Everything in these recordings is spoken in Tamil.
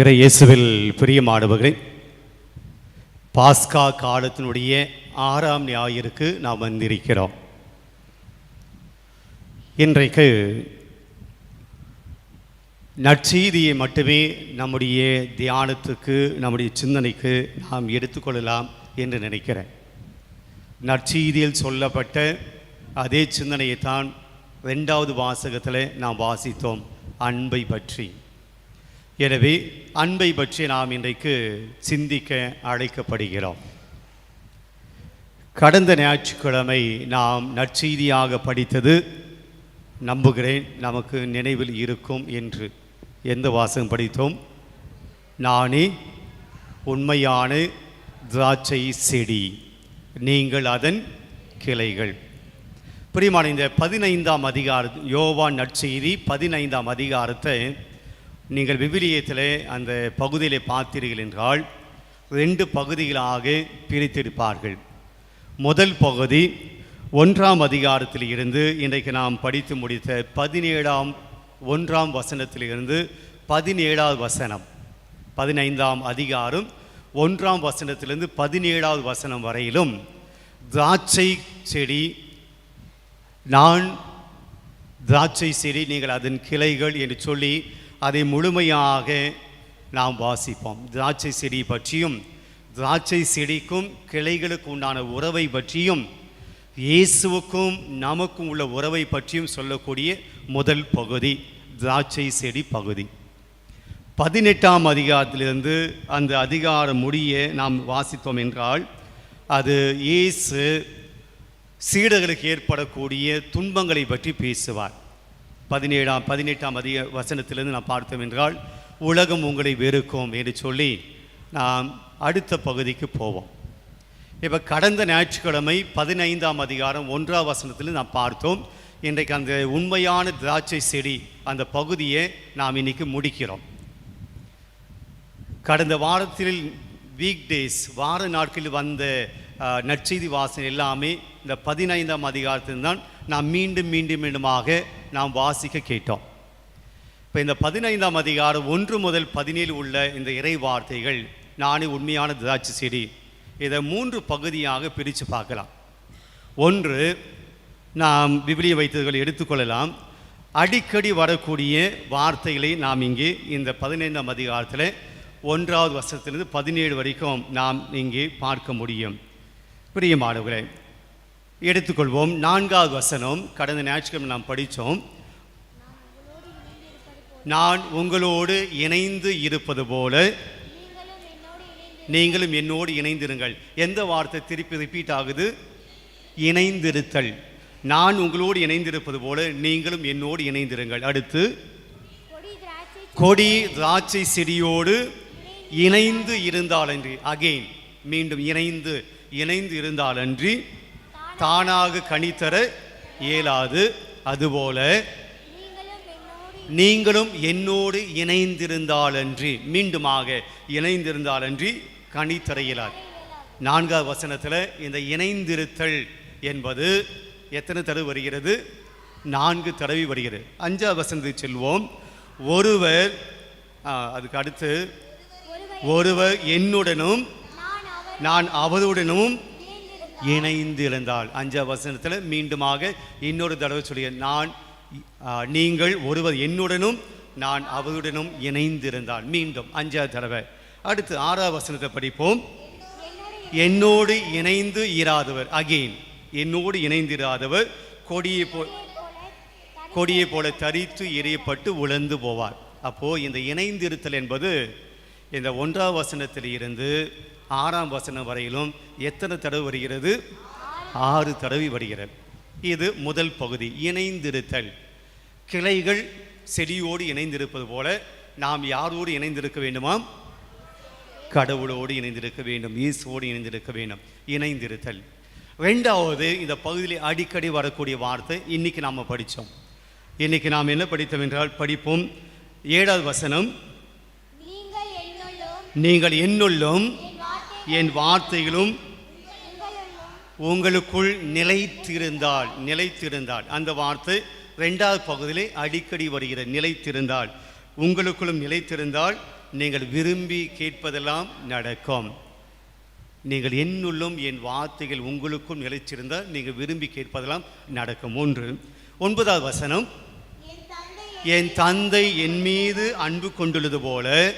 இறை இயேசுவில் பிரியமானவர்களே பாஸ்கா காலத்தினுடைய ஆறாம் ஞாயிற்கு நாம் வந்திருக்கிறோம். இன்றைக்கு நற்செய்தியை மட்டுமே நம்முடைய தியானத்துக்கு நம்முடைய சிந்தனைக்கு நாம் எடுத்துக்கொள்ளலாம் என்று நினைக்கிறேன். நற்செய்தியில் சொல்லப்பட்ட அதே சிந்தனையைத்தான் ரெண்டாவது வாசகத்தில் நாம் வாசித்தோம் அன்பை பற்றி. எனவே அன்பை பற்றி நாம் இன்றைக்கு சிந்திக்க அழைக்கப்படுகிறோம். கடந்த ஞாயிற்றுக்கிழமை நாம் நற்செய்தியாக படித்தது நம்புகிறேன் நமக்கு நினைவில் இருக்கும் என்று. எந்த வாசகம் படித்தோம்? நானே உண்மையான திராட்சை செடி. நீங்கள் அதன் கிளைகள். பிரியமான இந்த பதினைந்தாம் அதிகார யோவான் நற்செய்தி பதினைந்தாம் அதிகாரத்தை நீங்கள் விவிலியத்தில் அந்த பகுதியில் பார்த்தீர்கள் என்றால் ரெண்டு பகுதிகளாக பிரித்திருப்பார்கள். முதல் பகுதி ஒன்றாம் அதிகாரத்தில் இருந்து இன்றைக்கு நாம் படித்து முடித்த பதினேழாம் ஒன்றாம் வசனத்திலிருந்து பதினேழாவது வசனம். பதினைந்தாம் அதிகாரம் ஒன்றாம் வசனத்திலிருந்து பதினேழாவது வசனம் வரையிலும் திராட்சை செடி நான் திராட்சை செடி நீங்கள் அதன் கிளைகள் என்று சொல்லி அதை முழுமையாக நாம் வாசிப்போம். திராட்சை செடி பற்றியும் திராட்சை செடிக்கும் கிளைகளுக்கு உண்டான உறவை பற்றியும் இயேசுவுக்கும் நமக்கும் உள்ள உறவை பற்றியும் சொல்லக்கூடிய முதல் பகுதி திராட்சை செடி பகுதி. பதினெட்டாம் அதிகாரத்திலிருந்து அந்த அதிகாரம் முடிய நாம் வாசித்தோம் என்றால் அது இயேசு சீடர்களுக்கு ஏற்படக்கூடிய துன்பங்களை பற்றி பேசுவார். பதினேழாம் பதினெட்டாம் அதிக வசனத்திலிருந்து நாம் பார்த்தோம் என்றால் உலகம் உங்களை வெறுக்கும் என்று சொல்லி நாம் அடுத்த பகுதிக்கு போவோம். இப்போ கடந்த ஞாயிற்றுக்கிழமை பதினைந்தாம் அதிகாரம் ஒன்றாம் வசனத்தில் நாம் பார்த்தோம். இன்றைக்கு அந்த உண்மையான திராட்சை செடி அந்த பகுதியை நாம் இன்னைக்கு முடிக்கிறோம். கடந்த வாரத்தில் வீக் டேஸ் வார நாட்களில் வந்த நற்செய்தி வாசனை எல்லாமே இந்த பதினைந்தாம் அதிகாரத்தில் தான் நாம் மீண்டும் மீண்டும் மீண்டுமாக நாம் வாசிக்க கேட்டோம். இப்போ இந்த பதினைந்தாம் அதிகாரம் ஒன்று முதல் பதினேழு உள்ள இந்த இறை வார்த்தைகள் நானே உண்மையான திராட்சை செடி. இதை மூன்று பகுதியாக பிரித்து பார்க்கலாம். ஒன்று நாம் விபிலிய வைத்ததுகளை எடுத்துக்கொள்ளலாம் அடிக்கடி வரக்கூடிய வார்த்தைகளை நாம் இங்கே இந்த பதினைந்தாம் அதிகாரத்தில் ஒன்றாவது வருஷத்திலிருந்து பதினேழு வரைக்கும் நாம் இங்கே பார்க்க முடியும். பிரியமானவர்களே எடுத்துக்கொள்வோம். நான்காவது வசனம். கடந்த ஞாயிற்றுக்கிழமை நாம் படித்தோம். நான் உங்களோடு இணைந்து இருப்பது போல நீங்களும் என்னோடு இணைந்திருங்கள். எந்த வார்த்தை திருப்பி ரிப்பீட் ஆகுது? இணைந்திருத்தல். நான் உங்களோடு இணைந்திருப்பது போல நீங்களும் என்னோடு இணைந்திருங்கள். அடுத்து கொடி திராட்சை செடியோடு இணைந்து இருந்தாலன்றி அகெயின் மீண்டும் இணைந்து இணைந்து இருந்தாலன்றி தானாக கனித்தர இயலாது. அதுபோல நீங்களும் என்னோடு நீங்களும் என்னோடு இணைந்திருந்தாலன்றி மீண்டுமாக இணைந்திருந்தாலன்றி கணித்தர இயலாது. நான்காவது வசனத்தில் இந்த இணைந்திருத்தல் என்பது எத்தனை தடவை வருகிறது? நான்கு தடவை வருகிறது. அஞ்சாவது வசனத்துக்கு செல்வோம். ஒருவர் அதுக்கு அடுத்து ஒருவர் என்னுடனும் நான் அவருடனும் இணைந்து இருந்தால் அஞ்சாவது வசனத்தில் மீண்டுமாக இன்னொரு தடவை சொல்லிய நான் நீங்கள் ஒருவர் என்னுடனும் நான் அவருடனும் இணைந்திருந்தால் மீண்டும் அஞ்சாவது தடவை. அடுத்து ஆறாவது வசனத்தை படிப்போம். என்னோடு இணைந்து இராதவர். அகெயின் என்னோடு இணைந்திராதவர் கொடியை போ கொடியை போல தரித்து எரியப்பட்டு உழந்து போவார். அப்போது இந்த இணைந்திருத்தல் என்பது இந்த ஒன்றாம் வசனத்தில் இருந்து ஆறாம் வசனம் வரையிலும் எத்தனை தடவை வருகிறது? ஆறு தடவை வருகிறது. இது முதல் பகுதி. இணைந்திருத்தல். கிளைகள் செடியோடு இணைந்திருப்பது போல நாம் யாரோடு இணைந்திருக்க வேண்டுமாம் கடவுளோடு இணைந்திருக்க வேண்டும். இயேசுவோடு இணைந்திருக்க வேண்டும். இணைந்திருத்தல். ரெண்டாவது இந்த பகுதியில் அடிக்கடி வரக்கூடிய வார்த்தை இன்னைக்கு நாம் படித்தோம். இன்னைக்கு நாம் என்ன படித்தோம் என்றால் படிப்போம். ஏழாவது வசனம். நீங்கள் என்னுள்ளும். என் வார்த்தைகளும் உங்களுக்குள் நிலைத்திருந்தால் நிலைத்திருந்தால் அந்த வார்த்தை ரெண்டாவது பகுதியிலே அடிக்கடி வருகிறது. நிலைத்திருந்தால் உங்களுக்குள்ளும் நிலைத்திருந்தால் நீங்கள் விரும்பி கேட்பதெல்லாம் நடக்கும். நீங்கள் என்னுள்ளும் என் வார்த்தைகள் உங்களுக்கும் நிலைச்சிருந்தால் நீங்கள் விரும்பி கேட்பதெல்லாம் நடக்கும். ஒன்று. ஒன்பதாவது வசனம். என் தந்தை என் மீது அன்பு கொண்டுள்ளது போல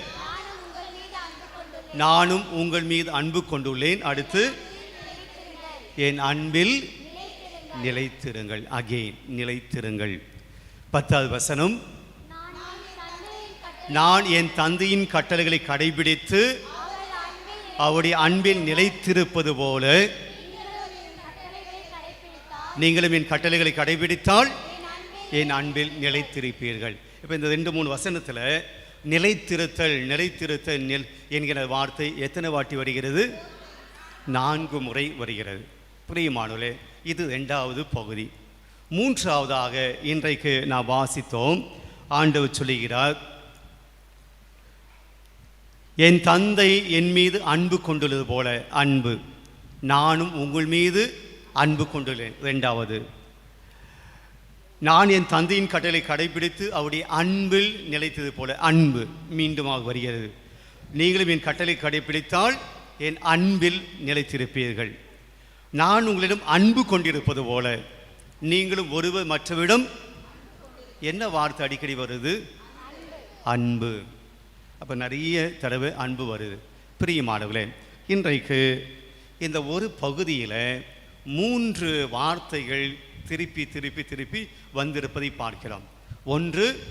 நானும் உங்கள் மீது அன்பு கொண்டுள்ளேன். அடுத்து என் அன்பில் நிலைத்திருங்கள். அகெயின் நிலைத்திருங்கள். பத்தாவது வசனம். நான் என் தந்தையின் கட்டளைகளை கடைபிடித்து அவருடைய அன்பில் நிலைத்திருப்பது போல நீங்களும் என் கட்டளைகளை கடைப்பிடித்தால் கடைபிடித்தால் என் அன்பில் நிலைத்திருப்பீர்கள். இப்போ இந்த ரெண்டு மூணு வசனத்தில் நிலைத்திருத்தல் நிலைத்திருத்தல் நில் என்கிற வார்த்தை எத்தனை வாட்டி வருகிறது? நான்கு முறை வருகிறது. பிரியமானவர்களே இது ரெண்டாவது பகுதி. மூன்றாவதாக இன்றைக்கு நான் வாசித்தோம். ஆண்டவர் சொல்லுகிறார் என் தந்தை என் மீது அன்பு கொண்டுள்ளது போல அன்பு. நானும் உங்கள் மீது அன்பு கொண்டுள்ளேன். ரெண்டாவது நான் என் தந்தையின் கட்டளை கடைபிடித்து அவருடைய அன்பில் நிலைத்தது போல அன்பு மீண்டுமாக வருகிறது. நீங்களும் என் கட்டளை கடைபிடித்தால் என் அன்பில் நிலைத்திருப்பீர்கள். நான் உங்களிடம் அன்பு கொண்டிருப்பது போல நீங்களும் ஒருவர் மற்றவரிடம் என்ன வார்த்தை அடிக்கடி வருது? அன்பு. அப்போ நிறைய தடவை அன்பு வருது. பிரியமானவர்களே இன்றைக்கு இந்த ஒரு பகுதியில் மூன்று வார்த்தைகள் திருப்பி திருப்பி திருப்பி வந்திருப்பதை பார்க்கிறோம். ஒன்று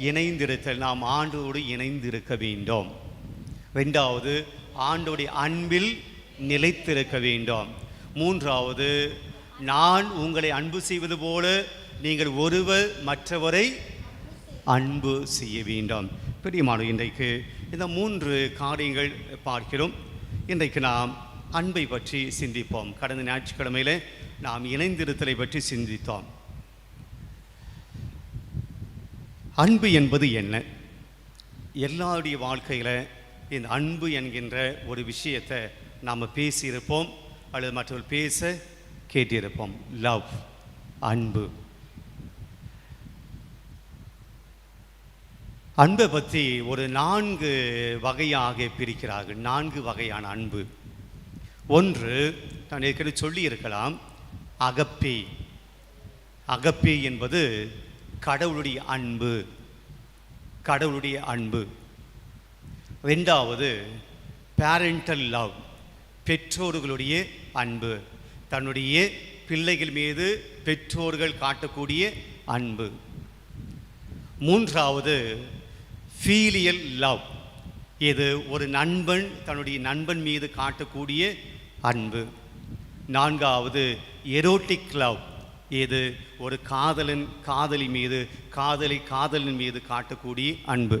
இணைந்திருத்தல். நாம் ஆண்டோடு இணைந்திருக்க வேண்டும். ரெண்டாவது ஆண்டோடைய அன்பில் நிலைத்திருக்க வேண்டும். மூன்றாவது நான் உங்களை அன்பு செய்வது போல நீங்கள் ஒருவர் மற்றவரை அன்பு செய்ய வேண்டும். பெரியமான இன்றைக்கு இந்த மூன்று காரியங்கள் பார்க்கிறோம். இன்றைக்கு நாம் அன்பை பற்றி சிந்திப்போம். கடந்த ஞாயிற்றுக்கிழமையில நாம் இணைந்திருத்தலை பற்றி சிந்தித்தோம். அன்பு என்பது என்ன? எல்லாருடைய வாழ்க்கையில் இந்த அன்பு என்கின்ற ஒரு விஷயத்தை நாம் பேசியிருப்போம் அல்லது மற்றவர்கள் பேச கேட்டிருப்போம். லவ் அன்பு. அன்பை பற்றி ஒரு நான்கு வகையாக பிரிக்கிறார்கள். நான்கு வகையான அன்பு. ஒன்று நான் ஏற்கனவே சொல்லியிருக்கலாம் அகப்பே. அகப்பே என்பது கடவுளுடைய அன்பு. கடவுளுடைய அன்பு. ரெண்டாவது பேரண்டல் லவ் பெற்றோர்களுடைய அன்பு. தன்னுடைய பிள்ளைகள் மீது பெற்றோர்கள் காட்டக்கூடிய அன்பு. மூன்றாவது ஃபீலியல் லவ் இது ஒரு நண்பன் தன்னுடைய நண்பன் மீது காட்டக்கூடிய அன்பு. நான்காவது எரோட்டிக் லவ் இது ஒரு காதலன் காதலி மீது காதலி காதலின் மீது காட்டக்கூடிய அன்பு.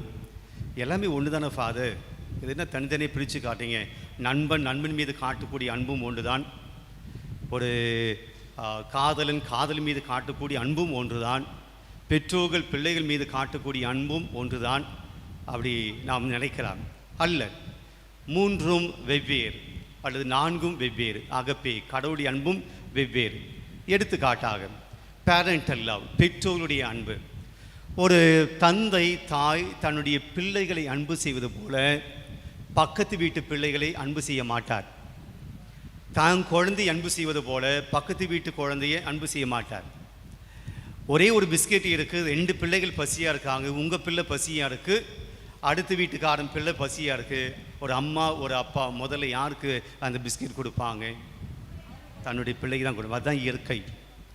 எல்லாமே ஒன்று தானே ஃபாதர் இது என்ன தனித்தனியாக பிரித்து காட்டுங்க நண்பன் நண்பன் மீது காட்டக்கூடிய அன்பும் ஒன்று தான் ஒரு காதலின் காதலன் காதல் மீது காட்டக்கூடிய அன்பும் ஒன்று தான் பெற்றோர்கள் பிள்ளைகள் மீது காட்டக்கூடிய அன்பும் ஒன்று தான் அப்படி நாம் நினைக்கலாம். அல்ல மூன்றும் வெவ்வேறு. அல்லது நான்கும் வெவ்வேறு அகப்பே கடவுளுடைய அன்பும் வெவ்வேறு. எடுத்துக்காட்டாக பேரண்டல் லவ் பெற்றோருடைய அன்பு. ஒரு தந்தை தாய் தன்னுடைய பிள்ளைகளை அன்பு செய்வது போல பக்கத்து வீட்டு பிள்ளைகளை அன்பு செய்ய மாட்டார். தான் குழந்தை அன்பு செய்வது போல பக்கத்து வீட்டு குழந்தையை அன்பு செய்ய மாட்டார். ஒரே ஒரு பிஸ்கெட் இருக்குது ரெண்டு பிள்ளைகள் பசியாக இருக்காங்க உங்கள் பிள்ளை பசியாக இருக்குது அடுத்த வீட்டுக்காரன் பிள்ளை பசியாக இருக்குது ஒரு அம்மா ஒரு அப்பா முதல்ல யாருக்கு அந்த பிஸ்கட் கொடுப்பாங்க? தன்னுடைய பிள்ளைக்கு தான் கொடுப்பேன். அதுதான் இயற்கை.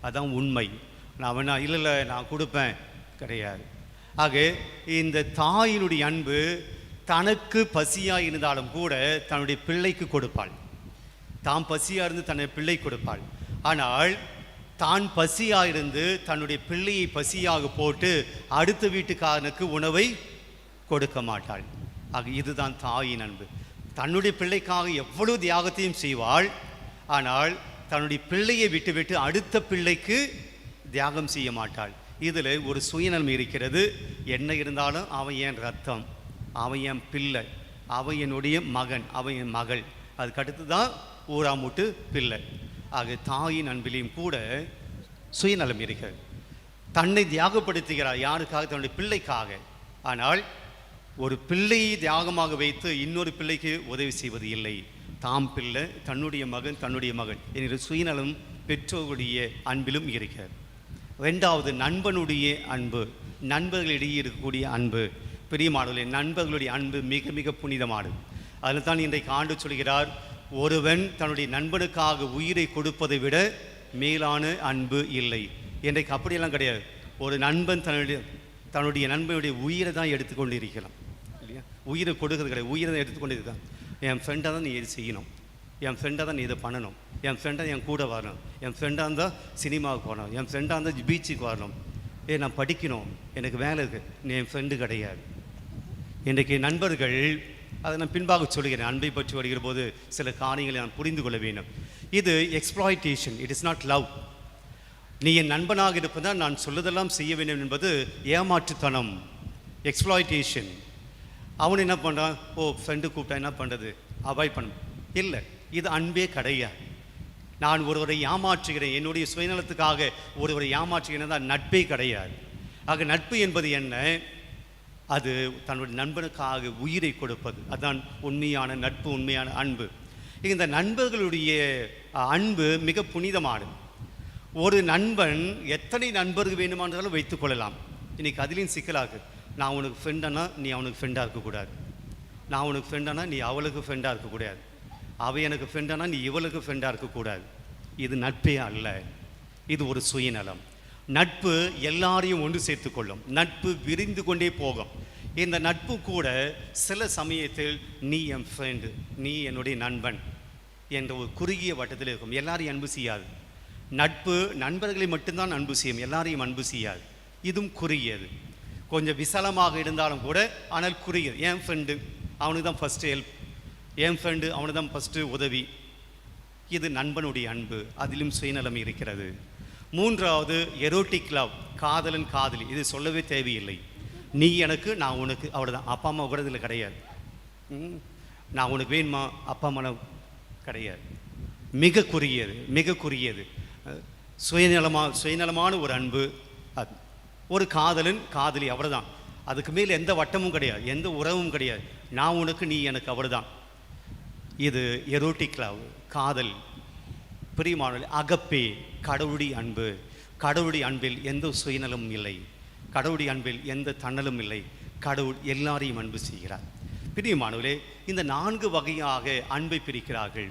அதுதான் உண்மை. நான் வேணா இல்லை இல்லை நான் கொடுப்பேன். கிடையாது. ஆக இந்த தாயினுடைய அன்பு தனக்கு பசியாக இருந்தாலும் கூட தன்னுடைய பிள்ளைக்கு கொடுப்பாள். தான் பசியாக இருந்து தன்னுடைய பிள்ளை கொடுப்பாள். ஆனால் தான் பசியாக இருந்து தன்னுடைய பிள்ளையை பசியாக போட்டு அடுத்த வீட்டுக்காரனுக்கு உணவை கொடுக்க மாட்டாள். ஆக இதுதான் தாயின் அன்பு. தன்னுடைய பிள்ளைக்காக எவ்வளவு தியாகத்தையும் செய்வாள். ஆனால் தன்னுடைய பிள்ளையை விட்டுவிட்டு அடுத்த பிள்ளைக்கு தியாகம் செய்ய மாட்டாள். இதில் ஒரு சுயநலம் இருக்கிறது. என்ன இருந்தாலும் அவன் என் ரத்தம்? அவன் என் பிள்ளை? அவன் என்னுடைய மகன். அவன் என் மகள். அதுக்கடுத்து தான் ஊராமுட்டு பிள்ளை. ஆக தாயின் அன்பிலையும் கூட சுயநலம் இருக்கிறது. தன்னை தியாகப்படுத்துகிறார் யாருக்காக? தன்னுடைய பிள்ளைக்காக. ஆனால் ஒரு பிள்ளையை தியாகமாக வைத்து இன்னொரு பிள்ளைக்கு உதவி செய்வது இல்லை. தாம் பிள்ளை தன்னுடைய மகன் தன்னுடைய மகன் என்கிற சுயநலம் பெற்றோருடைய அன்பிலும் இருக்கிறார் ரெண்டாவது நண்பனுடைய அன்பு நண்பர்களிடையே இருக்கக்கூடிய அன்பு. பிரியமானவர்களே நண்பர்களுடைய அன்பு மிக மிக புனிதமானது. அதில் தான் இன்றைக்கு ஆண்டு சொல்கிறார் ஒருவன் தன்னுடைய நண்பனுக்காக உயிரை கொடுப்பதை விட மேலான அன்பு இல்லை. இன்றைக்கு அப்படியெல்லாம் கிடையாது. ஒரு நண்பன் தன்னுடைய தன்னுடைய நண்பனுடைய உயிரை தான் எடுத்துக்கொண்டு இருக்கலாம் உயிரை கொடுக்கறது கிடையாது. உயிரை எடுத்துக்கொண்டு இருக்கான் என் ஃப்ரெண்டாக தான் நீ இது செய்யணும். என் ஃப்ரெண்டாக தான் நீ இதை பண்ணணும். என் ஃப்ரெண்டாக என் கூட வரணும். என் ஃப்ரெண்டாக இருந்தால் சினிமாவுக்கு போகணும். என் ஃப்ரெண்டாக இருந்தால் பீச்சுக்கு வரணும். ஏ நான் படிக்கணும். எனக்கு வேலை இருக்குது நீ என் ஃப்ரெண்டு கிடையாது. இன்றைக்கு நண்பர்கள் அதை நான் பின்பாக சொல்கிறேன். அன்பை பற்றி வருகிற போது சில காரியங்களை நான் புரிந்து கொள்ள வேண்டும். இது exploitation it is not love நீ என் நண்பனாக இருப்பதால் நான் சொல்லுதெல்லாம் செய்ய வேண்டும் என்பது ஏமாற்றுத்தனம். எக்ஸ்ப்ளாய்டேஷன் அவன் என்ன பண்ணுறான் ஓ ஃப்ரெண்டு கூப்பிட்டா என்ன பண்ணுறது அவாய்ட் பண்ண இல்லை இது அன்பே கிடையாது நான் ஒருவரை ஏமாற்றுகிறேன். என்னுடைய சுயநலத்துக்காக ஒருவரை ஏமாற்றுகிறேன் தான் நட்பே கிடையாது. ஆக நட்பு என்பது என்ன? அது தன்னுடைய நண்பனுக்காக உயிரை கொடுப்பது. அதான் உண்மையான நட்பு உண்மையான அன்பு. இந்த நண்பர்களுடைய அன்பு மிக புனிதமானது. ஒரு நண்பன் எத்தனை நண்பர்கள் வேண்டுமானாலும் வைத்துக்கொள்ளலாம் இன்றைக்கி அதிலையும் சிக்கலாகுது. நான் உனக்கு ஃப்ரெண்டானா நீ அவனுக்கு ஃப்ரெண்டாக இருக்கக்கூடாது. நான் உனக்கு ஃப்ரெண்டானா நீ அவளுக்கு ஃப்ரெண்டாக இருக்கக்கூடாது. அவ எனக்கு ஃப்ரெண்டானா நீ இவளுக்கு ஃப்ரெண்டாக இருக்கக்கூடாது. இது நட்பே அல்ல. இது ஒரு சுயநலம். நட்பு எல்லாரையும் ஒன்று சேர்த்து கொள்ளும். நட்பு விரிந்து கொண்டே போகும். இந்த நட்பு கூட சில சமயத்தில் நீ என் ஃப்ரெண்டு நீ என்னுடைய நண்பன் என்ற ஒரு குறுகிய வட்டத்தில் இருக்கும். எல்லாரையும் அன்பு செய்யாது. நட்பு நண்பர்களை மட்டும்தான் அன்பு செய்யும். எல்லாரையும் அன்பு செய்யாது. இதுவும் குறுகியது. கொஞ்சம் விசாலமாக இருந்தாலும் கூட ஆனால் குறுகியது. என் ஃப்ரெண்டு அவனுக்கு தான் ஃபஸ்ட்டு ஹெல்ப் என் ஃப்ரெண்டு அவனுக்கு தான் ஃபஸ்ட்டு உதவி. இது நண்பனுடைய அன்பு. அதிலும் சுயநலம் இருக்கிறது. மூன்றாவது எரோட்டிக் லவ் காதலன் காதலி. இது சொல்லவே தேவையில்லை. நீ எனக்கு நான் உனக்கு. அவ்வளோதான் அப்பா அம்மா கூட இதில் கிடையாது. ம், நான் உனக்கு வேணுமா? அப்பா அம்மா கிடையாது. மிக குறுகியது. மிக குறுகியது. சுயநலமாக சுயநலமா சுயநலமான ஒரு அன்பு அது. ஒரு காதலன் காதலி அவ்வளோதான் அதுக்கு மேல் எந்த வட்டமும் கிடையாது எந்த உறவும் கிடையாது. நான் உனக்கு நீ எனக்கு அவ்வளோதான் இது எரோட்டிக் லவ் காதல். பிரியமானவர்களே அகப்பே கடவுடி அன்பு. கடவுடி அன்பில் எந்த சுயநலமும் இல்லை. கடவுடி அன்பில் எந்த தன்னலும் இல்லை. கடவுள் எல்லாரையும் அன்பு செய்கிறார். பிரியமானவர்களே இந்த நான்கு வகையாக அன்பை பிரிக்கிறார்கள்.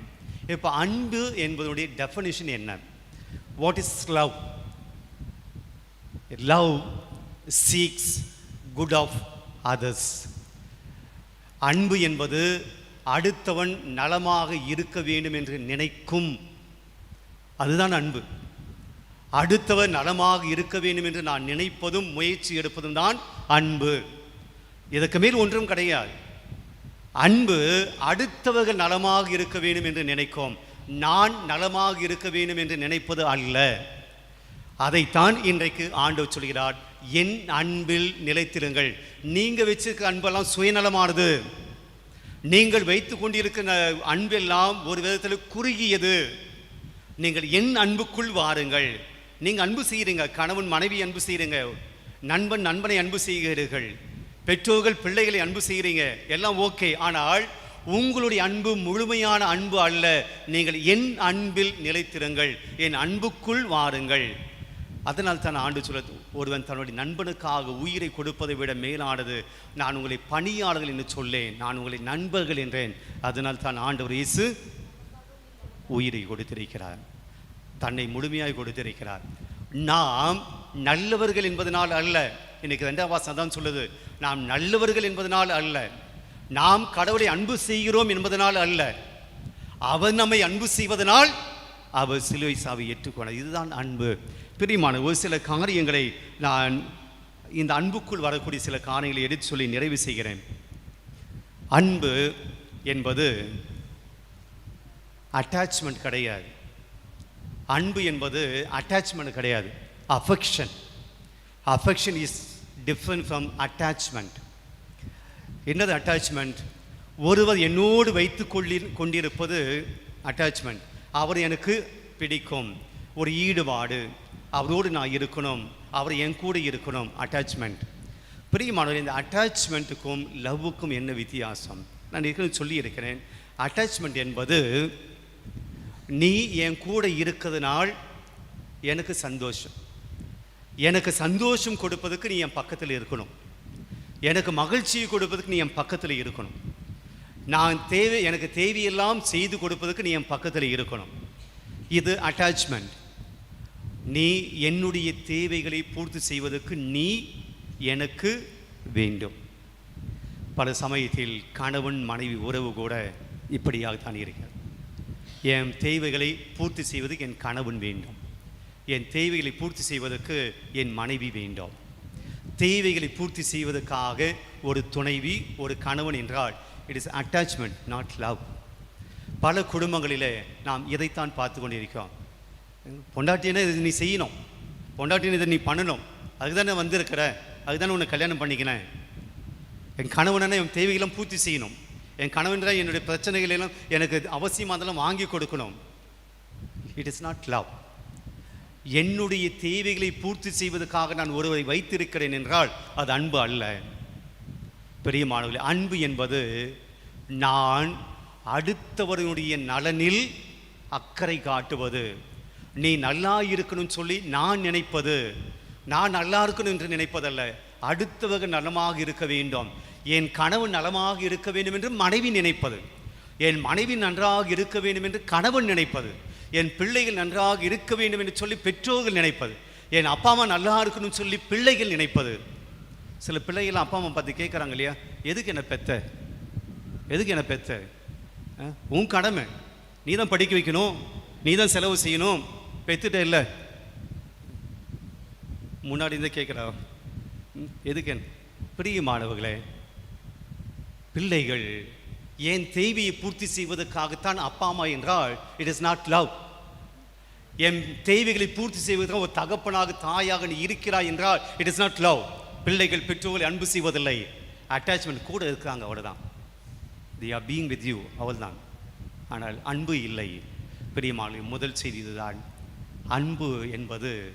இப்போ அன்பு என்பதனுடைய டெஃபனிஷன் என்ன? What is love love seeks good of others அன்பு என்பது அடுத்தவன் நலமாக இருக்க வேண்டும் என்று நினைக்கும். அதுதான் அன்பு. அடுத்தவன் நலமாக இருக்க வேண்டும் என்று நான் நினைப்பதும் முயற்சி எடுப்பதும் தான் அன்பு. இதற்கு மேல் ஒன்றும் கிடையாது. அன்பு அடுத்தவர்கள் நலமாக இருக்க வேண்டும் என்று நினைக்கும். நான் நலமாக இருக்க வேண்டும் என்று நினைப்பது அல்ல. அதைத்தான் இன்றைக்கு ஆண்டவர் சொல்கிறார். என் அன்பில் நிலைத்திருங்கள். நீங்கள் வச்சிருக்க அன்பெல்லாம் சுயநலமானது. நீங்கள் வைத்து கொண்டிருக்கிற அன்பெல்லாம் ஒரு விதத்தில் குறுகியது. நீங்கள் என் அன்புக்குள் வாருங்கள். நீங்கள் அன்பு செய்கிறீங்க கணவன் மனைவி அன்பு செய்கிறீங்க நண்பன் நண்பனை அன்பு செய்கிறீர்கள். பெற்றோர்கள் பிள்ளைகளை அன்பு செய்கிறீங்க எல்லாம் ஓகே. ஆனால் உங்களுடைய அன்பு முழுமையான அன்பு அல்ல. நீங்கள் என் அன்பில் நிலைத்திருங்கள். என் அன்புக்குள் வாருங்கள். அதனால் தான் ஆண்டு சொல்ல ஒருவன் தன்னுடைய நண்பனுக்காக உயிரை கொடுப்பதை விட மேலானது நான் உங்களை பணியாளர்கள் என்று சொல்லேன் நான் உங்களை நண்பர்கள் என்றேன். அதனால் தான் ஆண்டவர் இயேசு உயிரை கொடுத்திருக்கிறார். தன்னை முழுமையாக கொடுத்திருக்கிறார். நாம் நல்லவர்கள் என்பதனால் அல்ல இன்னைக்கு ரெண்டாம் வாசம் தான் சொல்லுது நாம் நல்லவர்கள் என்பதனால் அல்ல நாம் கடவுளை அன்பு செய்கிறோம் என்பதனால் அல்ல அவர் நம்மை அன்பு செய்வதனால் அவர் சிலுவை சாவி ஏற்றுக்கொண்டார். இதுதான் அன்பு. பிரியமான ஒரு சில காரியங்களை நான் இந்த அன்புக்குள் வரக்கூடிய சில காரியங்களை எடுத்து சொல்லி நிறைவு செய்கிறேன். அன்பு என்பது அட்டாச்மெண்ட் கிடையாது. அன்பு என்பது அட்டாச்மெண்ட் கிடையாது. Affection affection is different from attachment என்னது அட்டாச்மெண்ட் ஒருவர் என்னோடு வைத்து கொள்ளி கொண்டிருப்பது அட்டாச்மெண்ட் அவர் எனக்கு பிடிக்கும். ஒரு ஈடுபாடு. அவரோடு நான் இருக்கணும் அவர் என் கூட இருக்கணும் அட்டாச்மெண்ட் பிரியமானவர் இந்த அட்டாச்மெண்ட்டுக்கும் லவ்வுக்கும் என்ன வித்தியாசம்? நான் ஏற்கனவே சொல்லியிருக்கிறேன். அட்டாச்மெண்ட் என்பது நீ என் கூட இருக்கிறதுனால் எனக்கு சந்தோஷம். எனக்கு சந்தோஷம் கொடுப்பதுக்கு நீ என் பக்கத்தில் இருக்கணும். எனக்கு மகிழ்ச்சியை கொடுப்பதுக்கு நீ என் பக்கத்தில் இருக்கணும். நான் தேவை எனக்கு தேவையெல்லாம் செய்து கொடுப்பதுக்கு நீ என் பக்கத்தில் இருக்கணும். இது அட்டாச்மெண்ட் நீ என்னுடைய தேவைகளை பூர்த்தி செய்வதற்கு நீ எனக்கு வேண்டும். பல சமயத்தில் கணவன் மனைவி உறவு கூட இப்படியாகத்தான் இருக்கிறது. என் தேவைகளை பூர்த்தி செய்வதற்கு என் கணவன் வேண்டும். என் தேவைகளை பூர்த்தி செய்வதற்கு என் மனைவி வேண்டும். தேவைகளை பூர்த்தி செய்வதற்காக ஒரு துணைவி ஒரு கணவன் என்றால் it is attachment not love பல குடும்பங்களில் நாம் இதைத்தான் பார்த்து கொண்டிருக்கிறோம். பொண்டாட்டினா இது நீ செய்யணும். பொண்டாட்டின்னு இதை நீ பண்ணணும். அதுக்கு தானே வந்திருக்கிற. அதுக்கு தானே உன்னை கல்யாணம் பண்ணிக்கினேன். என் கணவனா என் தேவைகளும் பூர்த்தி செய்யணும். என் கணவன் என்னுடைய பிரச்சனைகளெல்லாம் எனக்கு அவசியமாக அதெல்லாம் வாங்கி கொடுக்கணும். இட் இஸ் நாட் லவ் என்னுடைய தேவைகளை பூர்த்தி செய்வதற்காக நான் ஒருவரை வைத்திருக்கிறேன் என்றால் அது அன்பு அல்ல. பெரிய மாணவர்களே அன்பு என்பது நான் அடுத்தவருடைய நலனில் அக்கறை காட்டுவது. நீ நல்லா இருக்கணும்னு சொல்லி நான் நினைப்பது நான் நல்லா இருக்கணும் என்று நினைப்பதல்ல. அடுத்தவர்கள் நலமாக இருக்க வேண்டும். என் கணவன் நலமாக இருக்க வேண்டும் என்று மனைவி நினைப்பது. என் மனைவி நன்றாக இருக்க வேண்டும் என்று கணவன் நினைப்பது. என் பிள்ளைகள் நன்றாக இருக்க வேண்டும் என்று சொல்லி பெற்றோர்கள் நினைப்பது. என் அப்பா அம்மா நல்லா இருக்கணும்னு சொல்லி பிள்ளைகள் நினைப்பது. சில பிள்ளைகள் அப்பா அம்மா பார்த்து கேட்குறாங்க இல்லையா? எதுக்கு என்ன பெத்த? எதுக்கு என்ன பெத்த? உன் கடமை. நீ தான் படிக்க வைக்கணும். நீ தான் செலவு செய்யணும். பெத்துட்டே இல்லை முன்னாடி இருந்தே கேட்குறா ம், எதுக்கு? என்ன பிரியமானவர்களே பிள்ளைகள் என் தேவையை பூர்த்தி செய்வதற்காகத்தான் அப்பா அம்மா என்றால் இட் இஸ் நாட் லவ் என் தேவைகளை பூர்த்தி செய்வதற்கு ஒரு தகப்பனாக தாயாக நீ இருக்கிறாய் என்றால் இட் இஸ் நாட் லவ் பிள்ளைகள் பெற்றோர்களை அன்பு செய்வதில்லை. அட்டாச்மெண்ட் கூட இருக்காங்க அவ்வளோதான் they are being with you அவள்தான் ஆனால் அன்பு இல்லை. பெரியமாளி முதல் செய்தி இதுதான். அன்பு என்பது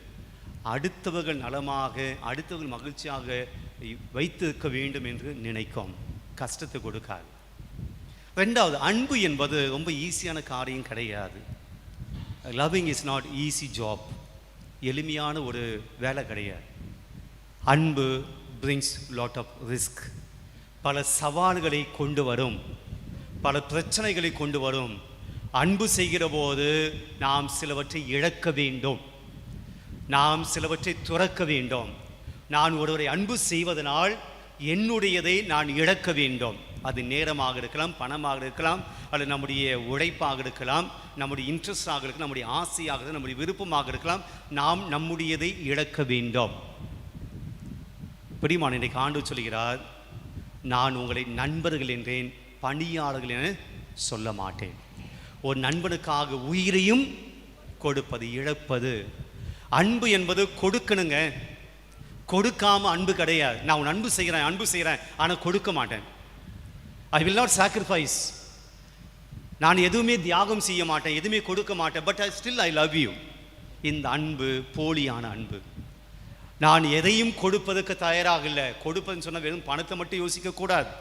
அடுத்தவர்கள் நலமாக அடுத்தவர்கள் மகிழ்ச்சியாக வைத்திருக்க வேண்டும் என்று நினைக்கும் கஷ்டத்தை கொடுக்காது. ரெண்டாவது அன்பு என்பது ரொம்ப ஈஸியான காரியம் கிடையாது. Loving is not easy job எளிமையான ஒரு வேலை கிடையாது. அன்பு பிரிங்ஸ் லாட் ஆஃப் ரிஸ்க் பல சவால்களை கொண்டு வரும் பல பிரச்சனைகளை கொண்டு வரும் அன்பு செய்கிற போது நாம் சிலவற்றை இழக்க வேண்டும். நாம் சிலவற்றை துறக்க வேண்டும். நான் ஒருவரை அன்பு செய்வதனால் என்னுடையதை நான் இழக்க வேண்டும். அது நேரமாக இருக்கலாம் பணமாக இருக்கலாம் அல்லது நம்முடைய உழைப்பாக இருக்கலாம் நம்முடைய இன்ட்ரெஸ்டாக இருக்கலாம் நம்முடைய ஆசையாக இருக்கலாம் நம்முடைய விருப்பமாக இருக்கலாம் நாம் நம்முடையதை இழக்க வேண்டும். பிரிமான் இன்றைக்கு ஆண்டு சொல்கிறார் நான் உங்களை நண்பர்கள் என்றேன் பணியாளர்கள் என சொல்ல மாட்டேன். ஒரு நண்பனுக்காக உயிரையும் கொடுப்பது இழப்பது. அன்பு என்பது கொடுக்கணுங்க. கொடுக்காம அன்பு கிடையாது. நான் உன் அன்பு செய்கிறேன் அன்பு செய்கிறேன் ஆனால் கொடுக்க மாட்டேன். ஐ வில் நாட் சாக்ரிஃபைஸ் நான் எதுவுமே தியாகம் செய்ய மாட்டேன் எதுவுமே கொடுக்க மாட்டேன் but I still I love you இந்த அன்பு போலியான அன்பு. நான் எதையும் கொடுப்பதற்கு தயாராக இல்லை. கொடுப்பதுன்னு சொன்னால் வெறும் பணத்தை மட்டும் யோசிக்கக்கூடாது.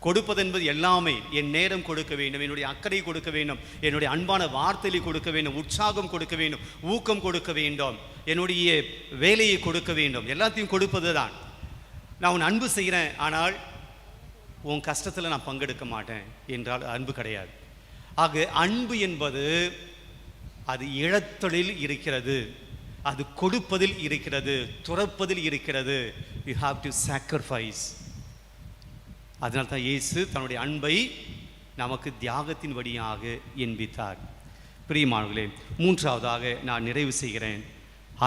கொடுப்பது என்பது எல்லாமே என் நேரம் கொடுக்க வேண்டும் என்னுடைய அக்கறை கொடுக்க வேண்டும் என்னுடைய அன்பான வார்த்தையை கொடுக்க வேண்டும் உற்சாகம் கொடுக்க வேண்டும் ஊக்கம் கொடுக்க வேண்டும் என்னுடைய வேலையை கொடுக்க வேண்டும் எல்லாத்தையும் கொடுப்பது தான் நான் உன் அன்பு செய்கிறேன் ஆனால் உன் கஷ்டத்தில் நான் பங்கெடுக்க மாட்டேன் என்றால் அன்பு கிடையாது. ஆக அன்பு என்பது அது இழத்தொழில் இருக்கிறது அது கொடுப்பதில் இருக்கிறது துறப்பதில் இருக்கிறது. யூ ஹாவ் டு சாக்ரிஃபைஸ் அதனால் தான் இயேசு தன்னுடைய அன்பை நமக்கு தியாகத்தின் வழியாக என்பித்தார். பிரியமானவர்களே மூன்றாவதாக நான் நிறைவு செய்கிறேன்.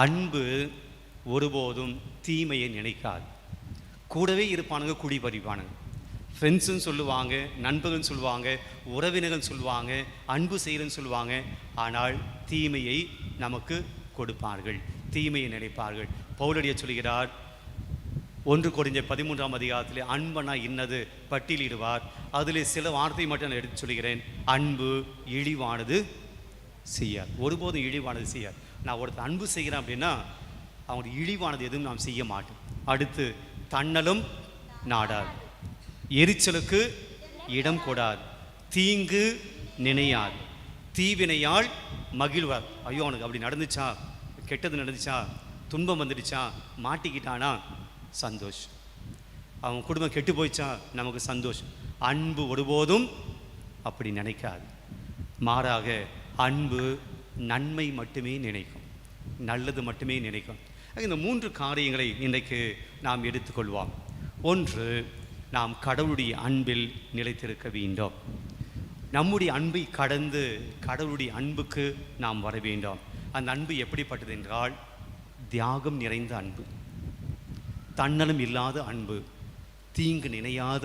அன்பு ஒருபோதும் தீமையை நினைக்காது. கூடவே இருப்பானுங்க குடி பறிப்பானுங்க. ஃப்ரெண்ட்ஸுன்னு சொல்லுவாங்க நண்பர்கள் சொல்லுவாங்க உறவினர்கள் சொல்லுவாங்க அன்பு செய்கிறேன்னு சொல்லுவாங்க. ஆனால் தீமையை நமக்கு கொடுப்பார்கள் தீமையை நினைப்பார்கள். பவுலடிய சொல்கிறார் ஒன்று கொடிஞ்ச பதிமூன்றாம் அதிகாரத்திலே அன்பனா இன்னது பட்டியலிடுவார். அதில் சில வார்த்தை மட்டும் நான் எடுத்து சொல்கிறேன் அன்பு இழிவானது செய்யார் ஒருபோதும் இழிவானது செய்யார் நான் ஒருத்தர் அன்பு செய்கிறேன் அப்படின்னா அவங்களுக்கு இழிவானது எதுவும் நாம் செய்ய மாட்டோம். அடுத்து தன்னலும் நாடாது எரிச்சலுக்கு இடம் கொடாது தீங்கு நினையாது. தீவினையால் மகிழ்வார். ஐயோ அவனுக்கு அப்படி நடந்துச்சா? கெட்டது நடந்துச்சா? துன்பம் வந்துடுச்சா? மாட்டிக்கிட்டானா? சந்தோஷம். அவன் குடும்பம் கெட்டு போயிச்சா நமக்கு சந்தோஷம். அன்பு ஒருபோதும் அப்படி நினைக்காது. மாறாக அன்பு நன்மை மட்டுமே நினைக்கும். நல்லது மட்டுமே நினைக்கும். இந்த மூன்று காரியங்களை இன்றைக்கு நாம் எடுத்துக்கொள்வோம். ஒன்று நாம் கடவுளுடைய அன்பில் நிலைத்திருக்க வேண்டும். நம்முடைய அன்பை கடந்து கடவுளுடைய அன்புக்கு நாம் வர வேண்டும். அந்த அன்பு எப்படிப்பட்டது என்றால் தியாகம் நிறைந்த அன்பு. தன்னலம் இல்லாத அன்பு தீங்கு நினையாத